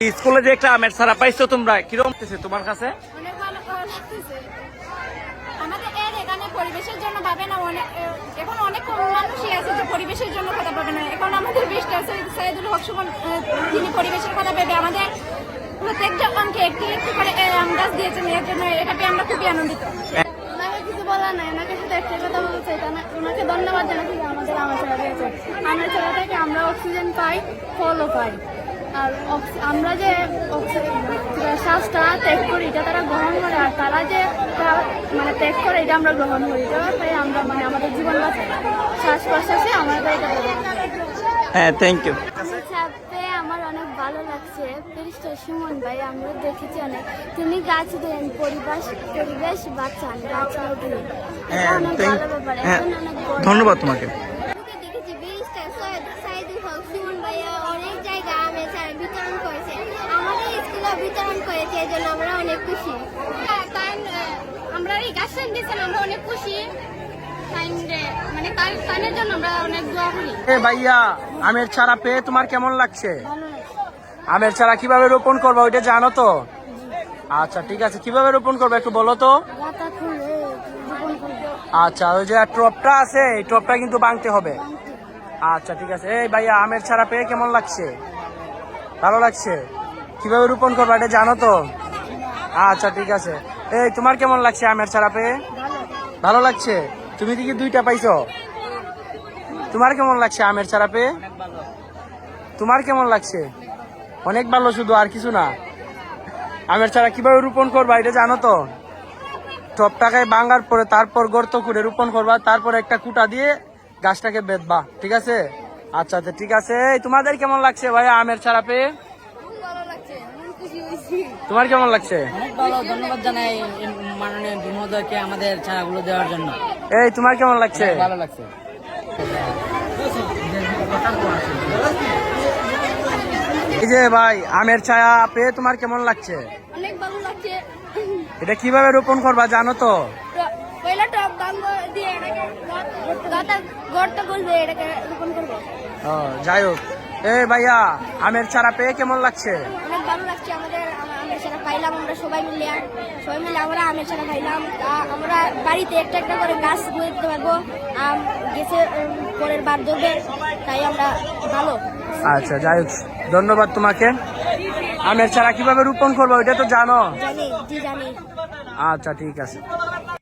স্কুলে যে একটা আমের সারা পাইছো তোমরা কীরকম তোমার কাছে? অনেক ভালো ভালো লাগতেছে। আমাদের এর এখানে পরিবেশের জন্য ভাবে না অনেক এখন অনেক মানুষই আছে যে পরিবেশের জন্য কথা ভাবে না। এখন আমাদের বেস্ট আছে সাইদুল হক সুমন তিনি পরিবেশের কথা ভেবে আমাদের প্রত্যেক জনকে একটি একটি করে আম গাছ দিয়েছেন এর জন্য এটা পেয়ে আমরা খুবই আনন্দিত। ওনাকে কিছু বলার নাই ওনাকে শুধু একটাই কথা বলতে চাই ওনাকে ধন্যবাদ জানাচ্ছি যে আমাদের আমার ছাড়া দিয়েছে আমার ছাড়া থেকে আমরা অক্সিজেন পাই ফলও পাই। আর আমরা যে অক্সিজেন শ্বাসটা ত্যাগ করি এটা তারা গ্রহণ করে আর তারা যে মানে ত্যাগ করে এটা আমরা গ্রহণ করি। এটা তাই আমরা মানে আমাদের জীবন বাঁচাই। শ্বাস প্রশ্বাসে আমাদের এটা হ্যাঁ থ্যাংক ইউ ছাপে আমার অনেক ভালো লাগছে। সুমন ভাই আমরা দেখেছি অনেক। তিনি গাছ দেন পরিবেশ পরিবেশ বাঁচান গাছ হ্যাঁ অনেক ভালো ব্যাপার। হ্যাঁ ধন্যবাদ তোমাকে লোকে দেখেছি ব্যারিস্টার সৈয়দ সাইদুল হক সুমন ভাইয়া অনেক জায়গায় আমের চারা বিতরণ করেছে আমাদের স্কুলেও বিতরণ করেছে এই জন্য আমরা অনেক খুশি। আমরা এই গাছ দিয়েছেন আমরা অনেক খুশি। মানে তাইনের জন্য আমরা অনেক দোয়া করি। এ ভাইয়া আমের চারা পেয়ে তোমার কেমন লাগছে? আমের চারা কীভাবে রোপণ করবা ওইটা জানো তো? আচ্ছা ঠিক আছে কীভাবে রোপণ করবে একটু বলো তো? আচ্ছা ওই যে টপটা আছে এই টপটা কিন্তু ভাঙতে হবে। আচ্ছা ঠিক আছে। এই ভাইয়া আমের চারা পেয়ে কেমন লাগছে? ভালো লাগছে? কীভাবে রোপণ করবা এটা জানো তো? আচ্ছা ঠিক আছে। এই, তোমার কেমন লাগছে আমের চারা পেয়ে ভালো লাগছে? তুমি কি দুইটা পাইছো? তোমার কেমন লাগছে আমের চারা পেয়ে তোমার কেমন লাগছে? অনেক ভালো শুধু, আর কিছু না। আমের চারা কীভাবে রোপণ করবা এটা জানো তো? টপ টাকায় বাঙ্গার পরে তারপর গর্ত করে রোপণ করবা, তারপর একটা কুটা দিয়ে গাছটাকে বেঁধবা, ঠিক আছে? আচ্ছা আচ্ছা ঠিক আছে। তোমাদের কেমন লাগছে ভাই আমের চারা পেয়ে ভালো লাগছে আমি খুশি হয়েছি তোমার কেমন লাগছে? অনেক ভালো ধন্যবাদ জানাই মাননীয় আমাদের দেওয়ার জন্য। এই তোমার কেমন লাগছে? ভালো লাগছে। এই যে ভাই আমের ছায়া পেয়ে তোমার কেমন লাগছে? অনেক ভালো লাগছে। এটা কীভাবে রোপণ করবা জানো তো? পয়লা টপ বাঙ্গ দিয়ে এটাকে গর্ত করবে এটাকে রোপণ করব। ও, যাই হোক। এই ভাইয়া আমের চারা পেয়ে কেমন লাগছে? অনেক ভালো লাগছে আমাদের আমের চারা পাইলাম আমরা সবাই মিলে সবাই মিলে আমরা আমের চারা খাইলাম আমরা বাড়িতে একটা একটা করে গাছ দিতে পারব। আম গেছে পরের বার ধরবে তাই আমরা ভালো। আচ্ছা যাই হোক ধন্যবাদ তোমাকে। আমের চারা কীভাবে রোপণ করব ওইটা তো জানো? জানি জি জানি। আচ্ছা ঠিক আছে।